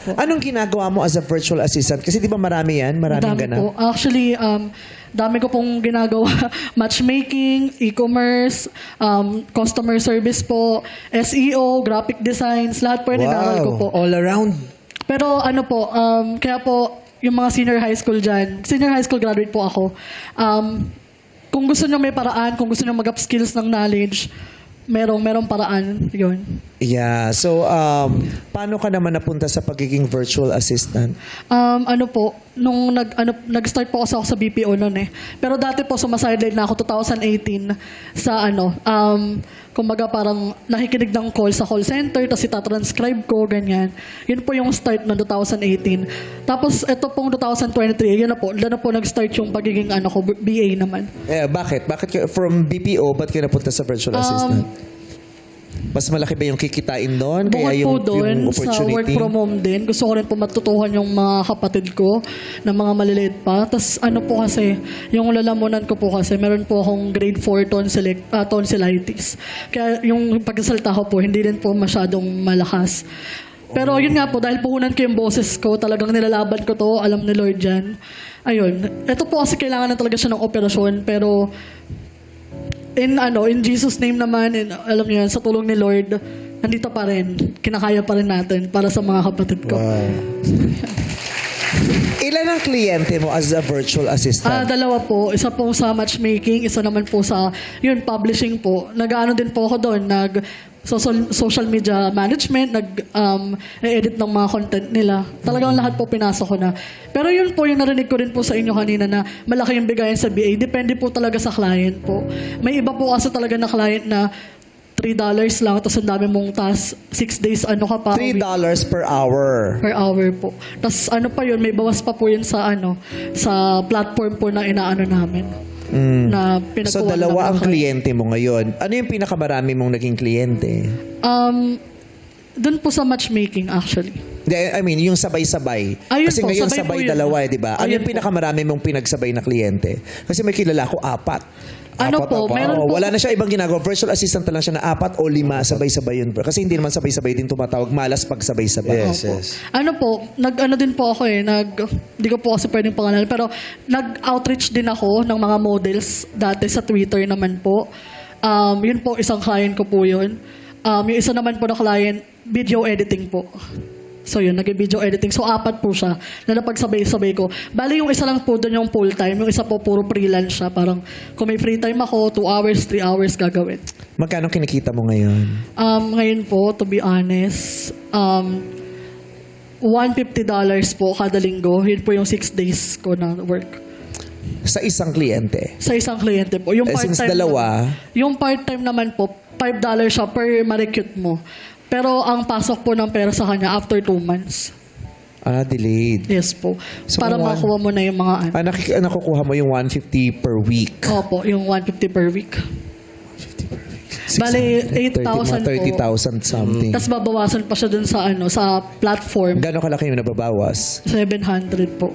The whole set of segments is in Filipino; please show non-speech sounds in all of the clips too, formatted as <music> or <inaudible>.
Anong ginagawa mo as a virtual assistant? Kasi di ba marami yan? Maraming Dami ganap. po. Actually, um, dami ko pong ginagawa. <laughs> Matchmaking, e-commerce, um, customer service po, SEO, graphic designs, lahat po yun inaaral ko po. All around. Pero ano po, um, kaya po, yung mga senior high school dyan, senior high school graduate po ako, um, kung gusto nyo may paraan, kung gusto nyo mag-up skills ng knowledge, merong, merong paraan, yun. Yeah. So, um, paano ka naman napunta sa pagiging virtual assistant? Um, ano po, nung nag, ano, nag-start po kasi ako sa BPO noon eh. Pero dati po sumasideline na ako 2018 sa ano, um, kumbaga parang nakikinig ng call sa call center, tapos itatranscribe ko, ganyan. Yun po yung start ng 2018. Tapos ito pong 2023, yun na po, doon na po nag-start yung pagiging ano ko, BA naman. Eh, bakit? Bakit from BPO, ba't ka napunta sa virtual Um, assistant? Mas malaki ba yung kikitain doon? Bukod Kaya yung, po doon, yung sa opportunity? work from home din, gusto ko rin po matutuhan yung mga kapatid ko na mga maliliit pa. Tapos ano po kasi, yung lalamunan ko po kasi, meron po akong grade 4 tonsillic, ah, tonsillitis. Kaya yung pagkasalta ko po, hindi rin po masyadong malakas. Pero yun nga po, dahil puhunan ko yung boses ko, talagang nilalaban ko to, alam ni Lord yan. Ayun. Ito po kasi kailangan na talaga siya ng operasyon, pero in ano, in Jesus name naman, in, alam niyo yan, sa tulong ni Lord, nandito pa rin, kinakaya pa rin natin para sa mga kapatid ko. Ilan ang kliyente mo as a virtual Ah, assistant? dalawa po. Isa po sa matchmaking, isa naman po sa, yun, publishing po. Nag-ano din po ako doon, nag social, social media management, nag um, ng mga content nila. Talagang lahat po pinasok ko na. Pero yun po, yung narinig ko rin po sa inyo kanina na malaki yung bigayan sa BA. Depende po talaga sa client po. May iba po kasi talaga na client na $3 lang, tapos ang dami mong task, 6 days, ano ka pa, $3 per hour. per hour po. Tapos ano pa yun, may bawas pa po yun sa ano, sa platform po na inaano namin. Na So, pinagkuhan dalawa ang ng- kliyente mo ngayon. Ano yung pinakamarami mong naging kliyente? Um, doon po sa matchmaking actually. Hindi, I mean, yung sabay-sabay. Ayun Kasi po, ngayon sabay po sabay yun. dalawa, eh, di ba? Ano Ayun yung po. pinakamarami mong pinagsabay na kliyente? Kasi may kilala ko, apat. Ano Apat po, na ba? meron Oo, po, wala na siya ibang ginagawa. Virtual assistant na lang siya na apat o lima, sabay-sabay yun. Kasi hindi naman sabay-sabay din tumatawag. Malas pag sabay-sabay. Yes, yes. Ano po, nag-ano din po ako eh, nag, hindi ko po kasi pwedeng pangalan, pero nag-outreach din ako ng mga models dati sa Twitter naman po. Um, yun po, isang client ko po yun. Um, yung isa naman po na client, video editing po. So yun, nag-video editing. So apat po siya na napagsabay-sabay ko. Bali yung isa lang po doon yung full-time, yung isa po puro freelance siya. Parang kung may free time ako, 2 hours, 3 hours gagawin. Magkano kinikita mo ngayon? Um, ngayon po, to be honest, um, $150 po kada linggo. Yun po yung 6 days ko na work. Sa isang kliyente. Sa isang kliyente po. Yung Eh, since part-time dalawa- naman- yung part-time naman po, $5 siya per ma-recruit mo. Pero ang pasok po ng pera sa kanya after 2 months. Ah, delayed. Yes po. So, Para one- makuha mo na yung mga ano. Ah, nakik- ah, nakukuha mo yung 150 per week. Opo, yung 150 per week. Bali, 8,000 po. 30,000 something. Tapos babawasan pa siya dun sa ano sa platform. Gano'ng kalaki yung nababawas? 700 po.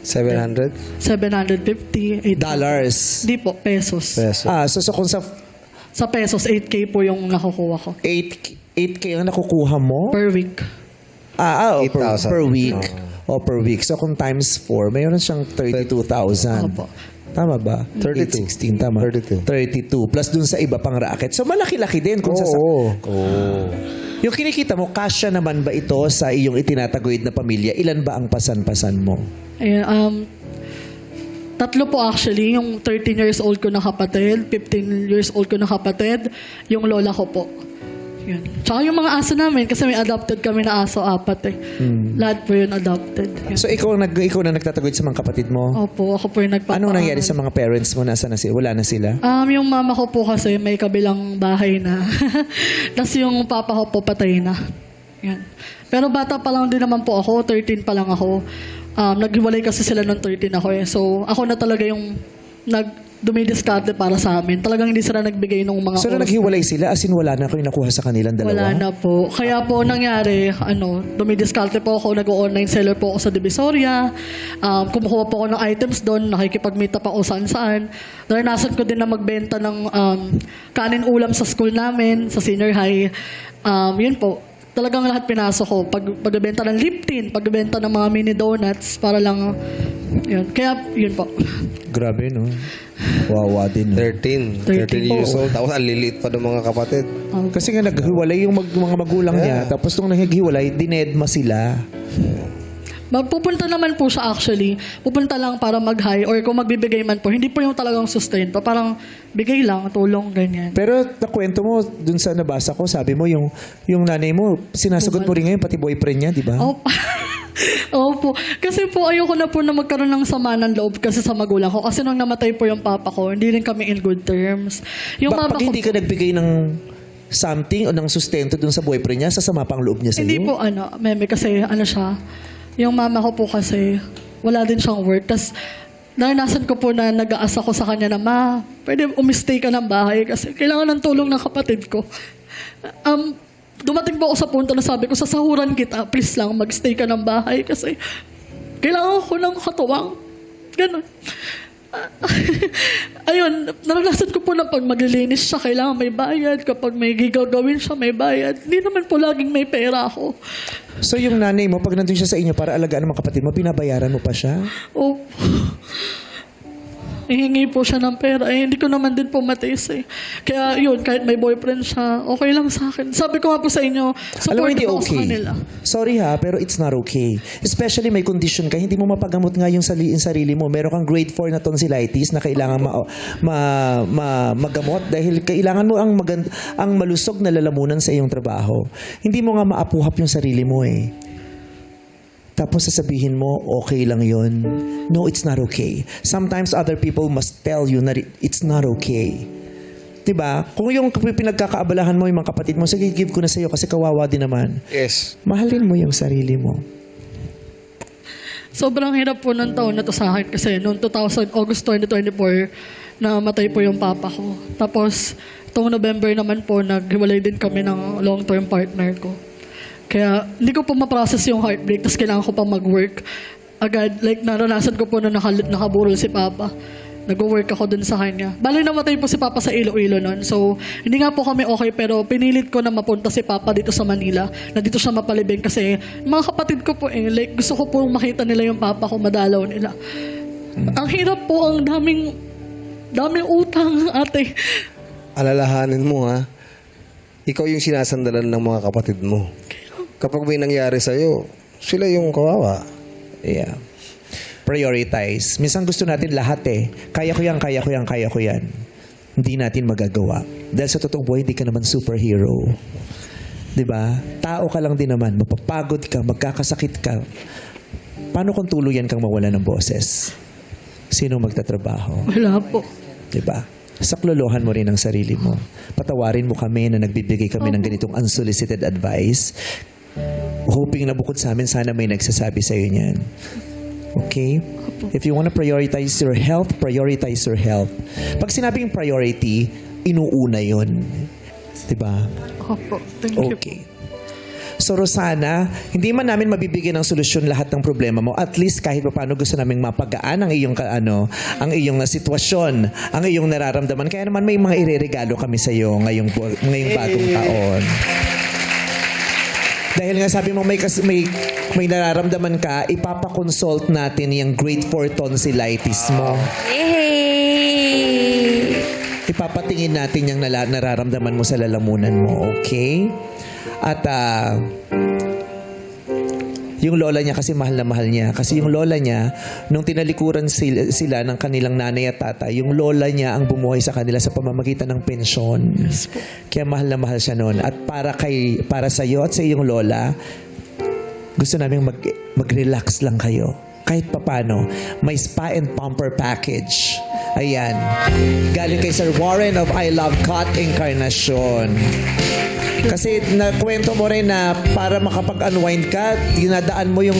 700 750, 800. Dollars. Hindi po, pesos. peso. Ah, so, so kung sa Sa pesos, 8K po yung nakukuha ko 8, 8K ang nakukuha mo? per week. Ah, ah oh, per, 8,000. per week. O per week. So kung times 4, mayroon siyang 32,000. Opo. Tama ba? 32. 16, tama. 32. 32. Plus dun sa iba pang racket. So malaki-laki din kung sa... Oo. Oo. Yung kinikita mo, kasya naman ba ito sa iyong itinataguyod na pamilya? Ilan ba ang pasan-pasan mo? Ayun, um, tatlo po actually. Yung 13 years old ko na kapatid, 15 years old ko na kapatid, yung lola ko po. Yun. Tsaka yung mga aso namin, kasi may adopted kami na aso, apat eh. Lahat po yun adopted. Yun. So ikaw, nag, ikaw na nagtataguyod sa mga kapatid mo? Opo, ako po yung nagpapaaral. Anong nangyari sa mga parents mo? Nasaan na sila? Wala na sila? Um, yung mama ko po kasi may kabilang bahay na. <laughs> Tapos yung papa ko po patay na. Yan. Pero bata pa lang din naman po ako, 13 pa lang ako. Um, naghiwalay kasi sila nung 13 ako eh. So ako na talaga yung nag dumidiskarte para sa amin. Talagang hindi sila nagbigay ng mga So na oras. naghiwalay sila, as in wala na kayo nakuha sa kanilang dalawa? Wala na po. Kaya po nangyari, ano, dumidiskarte po ako, nag-online seller po ako sa Divisoria. Um, kumukuha po ako ng items doon, nakikipag-meet up ako saan saan. Naranasan ko din na magbenta ng um, kanin ulam sa school namin, sa senior high. Um, yun po. talagang lahat pinasok ko. Pag, pagbebenta ng lip tint, pagbebenta ng mga mini donuts, para lang, yun. Kaya, yun po. Grabe, no? Wawa din. no? 13. 13 13 years po. old. Tapos ang liliit pa ng mga kapatid. Kasi nga naghiwalay yung mag- mga magulang niya. Tapos nung naghiwalay, dinedma sila. Magpupunta naman po siya actually. Pupunta lang para mag-high or kung magbibigay man po, hindi po yung talagang sustain pa. Parang bigay lang, tulong, ganyan. Pero nakwento mo dun sa nabasa ko, sabi mo yung yung nanay mo, sinasagot mo rin ngayon pati boyfriend niya, di ba? Opo. <laughs> Opo. Kasi po ayoko na po na magkaroon ng sama ng loob kasi sa magulang ko. Kasi nung namatay po yung papa ko, hindi rin kami in good terms. Yung Ba- mama pag ko hindi ka nagbigay ng something o ng sustento dun sa boyfriend niya, sasama pang loob niya sa Hindi po ano, meme kasi ano siya, yung mama ko po kasi wala din siyang work. Tapos naranasan ko po na nag-aasa ko sa kanya na, ma, pwede umistay ka ng bahay kasi kailangan ng tulong ng kapatid ko. Um, dumating po ako sa punto na sabi ko, sasahuran kita, please lang, magstay ka ng bahay kasi kailangan ko ng katuwang. Ganon. <laughs> Ayun, naranasan ko po na pag maglilinis siya, kailangan may bayad. Kapag may gigawin siya, may bayad. Hindi naman po laging may pera ako. So yung nanay mo, pag nandun siya sa inyo para alagaan ang mga kapatid mo, binabayaran mo pa siya? Oh. Ihingi po siya ng pera. Eh, hindi ko naman din po matiis eh. Kaya yun, kahit may boyfriend siya, okay lang sa akin. Sabi ko nga po sa inyo, Alam mo, hindi ako sa okay. kanila. Sorry ha, pero it's not okay. Especially may condition ka, hindi mo mapagamot nga yung, sali, yung sarili mo. Meron kang grade 4 na tonsillitis na kailangan ma, ma, ma, magamot dahil kailangan mo ang, magan, ang malusog na lalamunan sa iyong trabaho. Hindi mo nga maapuhap yung sarili mo eh. Tapos sasabihin mo, okay lang yon. No, it's not okay. Sometimes other people must tell you na it's not okay. 'Di ba? Kung yung pinagkakaabalahan mo yung mga kapatid mo, sige, give ko na sa'yo kasi kawawa din naman. Yes. Mahalin mo yung sarili mo. Sobrang hirap po ng taon na to sa akin kasi noong 2000, August 2024, namatay po yung papa ko. Tapos, itong November naman po, naghiwalay din kami ng long-term partner ko. Kaya, hindi ko po ma-process yung heartbreak, tapos kailangan ko pa mag-work. Agad, like, naranasan ko po na nakal- nakaburol si papa. Nag-work ako dun sa kanya. Bali namatay po si Papa sa Iloilo noon. So, hindi nga po kami okay pero pinilit ko na mapunta si Papa dito sa Manila na dito siya mapalibing kasi mga kapatid ko po eh, like gusto ko po makita nila yung Papa ko, madalaw nila. Ang hirap po, ang daming daming utang, ate. Alalahanin mo ha. Ikaw yung sinasandalan ng mga kapatid mo. Kapag may nangyari sa'yo, sila yung kawawa. Yeah. Prioritize. Minsan gusto natin lahat eh. Kaya ko yan, kaya ko yan, kaya ko yan. Hindi natin magagawa. Dahil sa totoong buhay, hindi ka naman superhero. 'Di ba? Tao ka lang din naman. Mapapagod ka, magkakasakit ka. Paano kung tuluyan kang mawala ng boses? Sino magtatrabaho? Wala po. 'di ba? Saklolohan mo rin ang sarili mo. Patawarin mo kami na nagbibigay kami ng ganitong unsolicited advice. Hoping na bukod sa amin, sana may nagsasabi sa iyo niyan. Okay? If you want to prioritize your health, prioritize your health. Pag sinabing priority, inuuna yon. 'Di ba? Opo. Thank you. Okay. So Rosana, hindi man namin mabibigyan ng solusyon lahat ng problema mo. At least kahit paano gusto naming mapagaan ang iyong ano, ang iyong uh, sitwasyon, ang iyong nararamdaman. Kaya naman may mga ireregalo kami sa iyo ngayong ngayong bagong taon. Dahil nga sabi mo may kas- may may nararamdaman ka, ipapakonsult natin yung grade 4 tonsillitis mo. Yay! Ipapatingin natin yung nala- nararamdaman mo sa lalamunan mo, okay? At ah, yung lola niya kasi mahal na mahal niya. Kasi yung lola niya, nung tinalikuran sila, sila ng kanilang nanay at tata, yung lola niya ang bumuhay sa kanila sa pamamagitan ng pensyon. Kaya mahal na mahal siya noon. At para kay para sa iyo at sa iyong lola, gusto namin mag, mag-relax lang kayo. Kahit papano, may spa and pumper package. Ayan. Galing kay Sir Warren of I Love Cut Encarnacion. Kasi nakwento mo rin na para makapag-unwind ka, ginadaan mo yung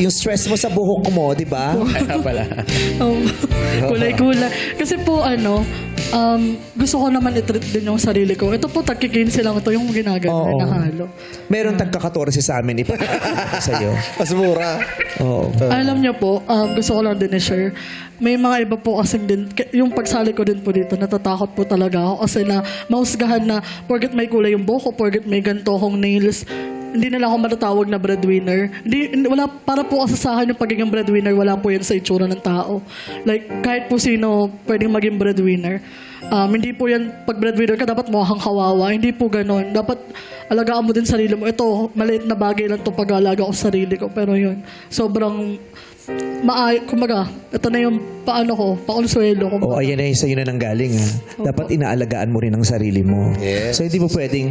yung stress mo sa buhok mo, di ba? <laughs> Um, <laughs> kulay-kulay. Kasi po, ano, um, gusto ko naman i-treat din yung sarili ko. Ito po, tagkikinsi lang ito yung ginagawa Oo. na halo. Meron tagka-14 sa amin ipapakita <laughs> sa iyo. Mas mura. Oo. Alam niyo po, um, gusto ko lang din i-share. May mga iba po kasing din, k- yung pagsali ko din po dito, natatakot po talaga ako kasi na mahusgahan na porket may kulay yung buhok ko, porket may ganito akong nails, hindi na lang ako matatawag na breadwinner. Hindi, wala, para po kasi sa akin yung pagiging breadwinner, wala po yan sa itsura ng tao. Like, kahit po sino pwedeng maging breadwinner. Um, hindi po yan, pag breadwinner ka, dapat mo kang kawawa. Hindi po ganon. Dapat alagaan mo din sarili mo. Ito, maliit na bagay lang to pag-alaga ko sa sarili ko. Pero yun, sobrang maay, kumbaga, ito na yung paano ko, pakonsuelo ko. O ayan na yung sa'yo na nanggaling ha. Dapat inaalagaan mo rin ang sarili mo. Yes. So hindi mo pwedeng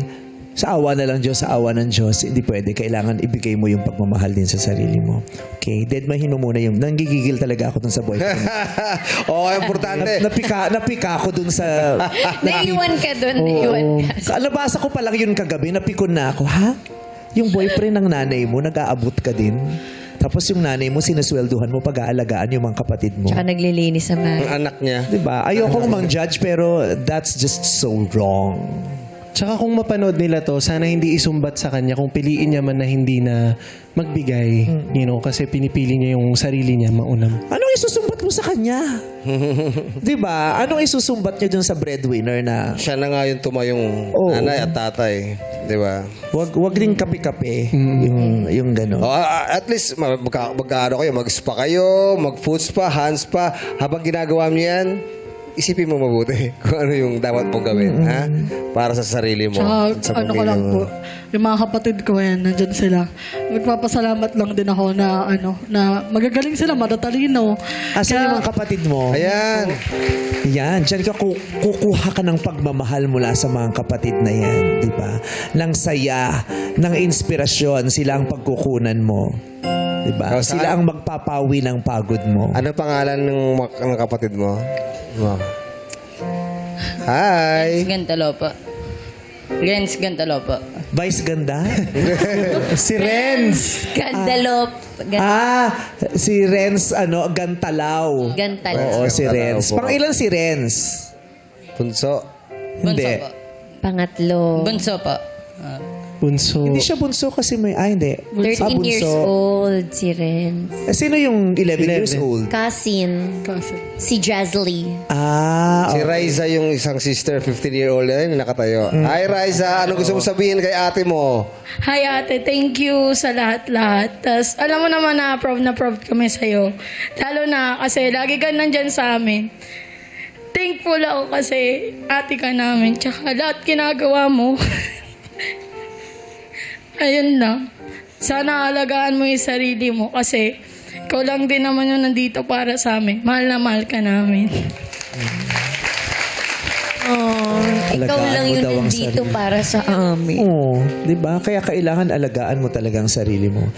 sa awa na lang Diyos, sa awa ng Diyos, hindi pwede. Kailangan ibigay mo yung pagmamahal din sa sarili mo. Okay? Deadmahin mo muna yung, nanggigigil talaga ako dun sa boyfriend. <laughs> Oo, importante. Na- napika, napika ako dun sa... <laughs> Naiwan ka doon, naiwan ka. Nabasa ko pa lang yun kagabi, napikon na ako. Ha? Yung boyfriend ng nanay mo, nag-aabot ka din. Tapos yung nanay mo, sinaswelduhan mo pag-aalagaan yung mga kapatid mo. Tsaka naglilinis sa Ang mga. anak niya. Diba? Ayokong mang-judge pero that's just so wrong. Tsaka kung mapanood nila to, sana hindi isumbat sa kanya kung piliin niya man na hindi na magbigay. You know, kasi pinipili niya yung sarili niya maunang. Anong isusumbat mo sa kanya? <laughs> Di ba? Anong isusumbat niya dun sa breadwinner na Siya na nga yung tumayong Oo. nanay at tatay. Di ba? wag wag ring kape-kape yung yung gano'n. Oh, ah, at least mag magka, magkaano kayo, mag-spa kayo, mag-foot spa, hands spa. Habang ginagawa mo yan, isipin mo mabuti <laughs> kung ano yung dapat mong gawin, ha? Para sa sarili mo. Tsaka sa ano ko pamilya lang mo. po, yung mga kapatid ko yan, nandyan sila. Magpapasalamat lang din ako na ano, na magagaling sila, matatalino. Asan yung mga kapatid mo? Ayan. Yan, dyan ka ku- kukuha ka ng pagmamahal mula sa mga kapatid na yan, di ba? Ng saya, ng inspirasyon, sila ang pagkukunan mo. Di ba? Oh, saan- Sila ang magpapawi ng pagod mo. Ano pangalan ng, mak- ng kapatid mo? Mo. Hi! Gantalopo. Gens Gantalopo. Vice ganda? <laughs> si Renz! Gandalop. Gan- ah, si Renz, ano, Gantalaw. Gantalaw. Oo, si Renz. Pang ilan si Renz? Punso. Bunso Hindi. po. Pangatlo. Bunso po. Ah, Bunso. Hindi siya bunso kasi may, ah, hindi. 13 Ah, years old si Renz. Eh, sino yung 11, years 11. old? Cousin. Kasi, Si Jazly. Ah, Si oh. Riza yung isang sister, 15-year-old na nakatayo. Hi Riza, ano gusto mo sabihin kay ate mo? Hi ate, thank you sa lahat-lahat. Tapos alam mo naman na proud na proud kami sa'yo. Lalo na kasi lagi ka nandyan sa amin. Thankful ako kasi ate ka namin. Tsaka lahat ginagawa mo. <laughs> Ayun lang. Sana alagaan mo yung sarili mo kasi ikaw lang din naman yung nandito para sa amin. Mahal na mahal ka namin. <laughs> Oh, ikaw Alagaan lang mo yung daw ang nandito sarili. para sa amin. Oo, 'di ba? Kaya kailangan alagaan mo talaga ang sarili mo.